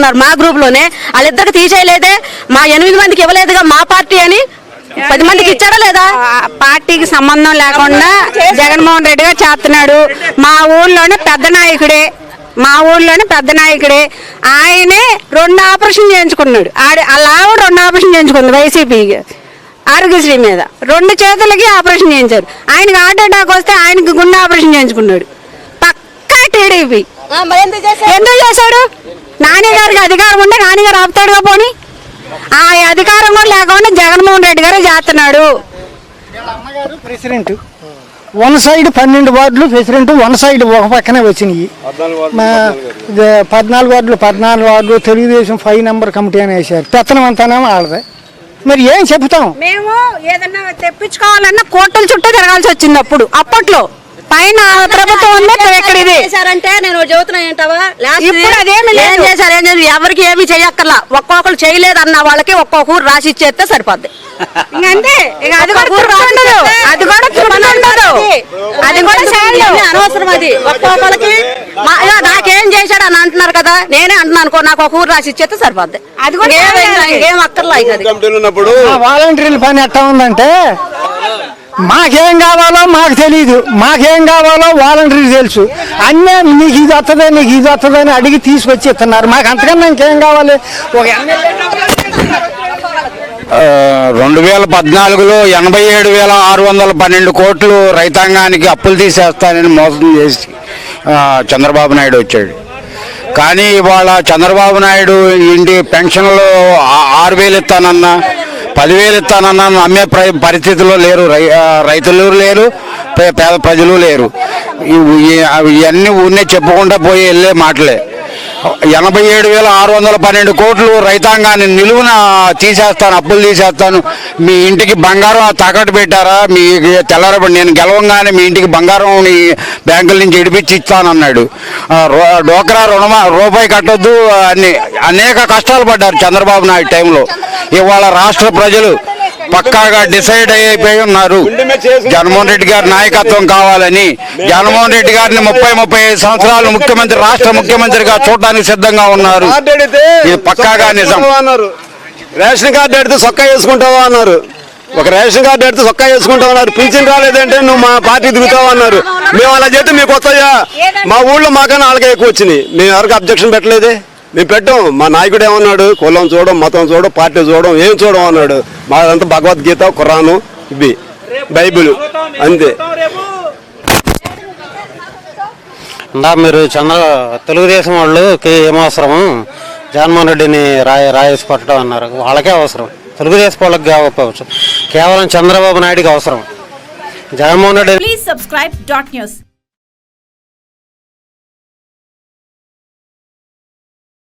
ఉన్నారు మా గ్రూప్లోనే. వాళ్ళిద్దరికి తీసేయలేదే. మా ఎనిమిది మందికి ఇవ్వలేదుగా మా పార్టీ అని. పది మందికి ఇచ్చాడా లేదా? పార్టీకి సంబంధం లేకుండా జగన్మోహన్ రెడ్డి గారు చేస్తున్నాడు. మా ఊర్లోనే పెద్ద నాయకుడే. మా ఊర్లోనే పెద్ద నాయకుడే. ఆయనే రెండు ఆపరేషన్ చేయించుకున్నాడు. ఆడ ఆవిడ రెండు ఆపరేషన్ చేయించుకుంది వైసీపీ ఆరోగ్యశ్రీ మీద. రెండు చేతులకి ఆపరేషన్ చేయించారు. ఆయనకి హార్ట్ అటాక్ వస్తే ఆయనకి గుండె ఆపరేషన్ చేయించుకున్నాడు. పక్కా టీడీపీ. ఎందుకు చేశాడు? నాని గారికి అధికారం ఉంటే నాని గారు ఆపుతాడుగా పోనీ? ఆ అధికారం కూడా లేకుండా జగన్మోహన్ రెడ్డి గారు చేస్తున్నాడు. ప్రెసిడెంట్. వన్ సైడ్ పన్నెండు వార్డులు ప్రెసిడెంట్ వన్ సైడ్ ఒక పక్కనే వచ్చినాయి. పద్నాలుగు వార్డులు పద్నాలుగు వార్డులు. తెలుగుదేశం ఫైవ్ నెంబర్ కమిటీ అని వేశారు. పెత్తనం అంతానేమో ఆడదే మరి ఏం చెప్తాం మేము ఏదన్నా తెప్పించుకోవాలన్నా కోర్టుల చుట్టూ తిరగాల్సి వచ్చింది అప్పుడు అప్పట్లో. పైన ప్రభుత్వం ఉంది ఇక్కడ ఇది? చేశారంటే నేను చెబుతున్నా ఏంటవా లాస్ట్ ఇప్పుడు అదేమీ లేదు. ఏం చేశారు ఏం చేశారు ఎవరికి ఏమీ చేయక్కర్లా ఒక్కొక్కరు చేయలేదు అన్న వాళ్ళకి ఒక్కొక్క ఊరు రాసి ఇచ్చేస్తే సరిపోద్ది. ఇక అది కూడా ఉండదు. అది కూడా ఉండదు. అది కూడా అనవసరం అది. ఒక్కొక్కరికి నాకేం చేశాడు అని అంటున్నారు కదా నేనే అంటున్నాను అనుకో నాకు ఒక ఊరు రాసి ఇచ్చేస్తే సరిపోద్ది. అది కూడా. ఇంకేం అక్కర్లా వాలంటీర్ల పని ఎట్టా ఉందంటే మాకేం కావాలో మాకు తెలియదు మాకేం కావాలో వాలంటీర్ తెలుసు. అన్నీ నీకు ఇది వస్తుంది నీకు ఇది వస్తుంది అని అడిగి తీసుకొచ్చి ఇస్తున్నారు. మాకు అంతకన్నా ఇంకేం కావాలి? ఒక రెండు వేల పద్నాలుగులో ఎనభై ఏడు వేల ఆరు వందల పన్నెండు కోట్లు రైతాంగానికి అప్పులు తీసేస్తానని మోసం చేసి చంద్రబాబు నాయుడు వచ్చాడు. కానీ ఇవాళ చంద్రబాబు నాయుడు ఇంటి పెన్షన్లో ఆరు వేలు ఇస్తానన్నా పదివేలు ఇస్తానన్న నమ్మే పరిస్థితుల్లో పరిస్థితిలో లేరు. రై రైతులు లేరు పేద ప్రజలు లేరు. ఇవి- అవి ఇవన్నీ ఊరినే చెప్పుకుంటా పోయి వెళ్ళే మాటలే. ఎనభై ఏడు వేల ఆరు వందల పన్నెండు కోట్లు రైతాంగాన్ని నిలువున తీసేస్తాను అప్పులు తీసేస్తాను. మీ ఇంటికి బంగారం తాకట్టు పెట్టారా? మీ తెల్లారబడి నేను గెలవంగానే మీ ఇంటికి బంగారం బ్యాంకుల నుంచి ఇడిపించి ఇస్తానన్నాడు. రో- డోక్రా రుణమా రూపాయి కట్టొద్దు అన్ని అనేక కష్టాలు పడ్డారు చంద్రబాబు నాయుడు టైంలో. ఇవాళ రాష్ట్ర ప్రజలు పక్కాగా డిసైడ్ అయిపోయి ఉన్నారు. జగన్మోహన్ రెడ్డి గారి నాయకత్వం కావాలని. జగన్మోహన్ రెడ్డి గారిని ముప్పై ముప్పై ఐదు సంవత్సరాలు ముఖ్యమంత్రి రాష్ట్ర ముఖ్యమంత్రిగా చూడడానికి సిద్ధంగా ఉన్నారు. ఇది పక్కాగా నిజం. రేషన్ కార్డు అడిగితే సొక్కా వేసుకుంటావా అన్నారు. ఒక రేషన్ కార్డు అడిగితే సొక్కా వేసుకుంటావా అన్నారు. పింఛన్ రాలేదంటే నువ్వు మా పార్టీ దిగుతావా అన్నారు. మేము అలా చేస్తే మీకు వస్తాయా? మా ఊళ్ళో మాకన్నా వాళ్ళకే ఎక్కువ వచ్చినాయి. మేము ఎవరికి అబ్జెక్షన్ పెట్టలేదే? మేము పెట్టాం. మా నాయకుడు ఏమన్నాడు? కులం చూడం మతం చూడం పార్టీ చూడం ఏం చూడం అన్నాడు. మాదంతా భగవద్గీత ఖురాను ఇవి బైబిల్ అంతే. ఇందా మీరు చంద్ర తెలుగుదేశం వాళ్ళకి ఏమవసరము జగన్మోహన్ రెడ్డిని రాయ రాయేసి కొట్టడం అన్నారు. వాళ్ళకే అవసరం. తెలుగుదేశం వాళ్ళకి కాకపోవచ్చు కేవలం చంద్రబాబు నాయుడికి అవసరం. జగన్మోహన్ రెడ్డి.